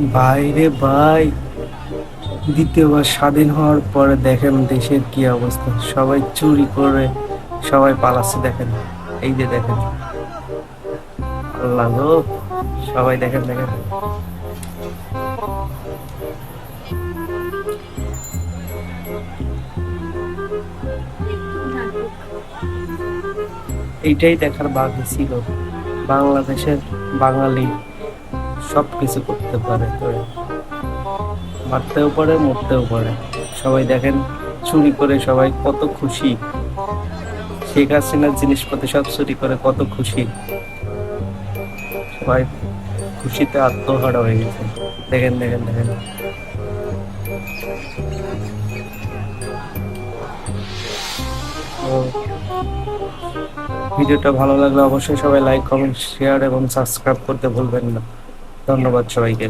বাইরে ভাই। দ্বিতীয়বার স্বাধীন হওয়ার পরে দেখেন দেশের কি অবস্থা। সবাই চুরি করে সবাই পালাচ্ছে দেখেন। এই যে দেখেন। আল্লাহ সবাই দেখেন দেখেন। এইটাই দেখার বাকি ছিল। বাংলাদেশের বাঙালি সব কিছু করতে পারে, তো মারতেও পারে, মরতেও পারে। সবাই দেখেন, চুরি করে সবাই কত খুশি। শেখ হাসিনার জিনিসপত্র সব চুরি করে, কত খুশি। সবাই খুশিতে আত্মহারা হয়ে গেছে। দেখেন দেখেন দেখেন। ভিডিওটা ভালো লাগলে অবশ্যই সবাই লাইক কমেন্ট শেয়ার এবং সাবস্ক্রাইব করতে ভুলবেন না। ধন্যবাদ সবাইকে।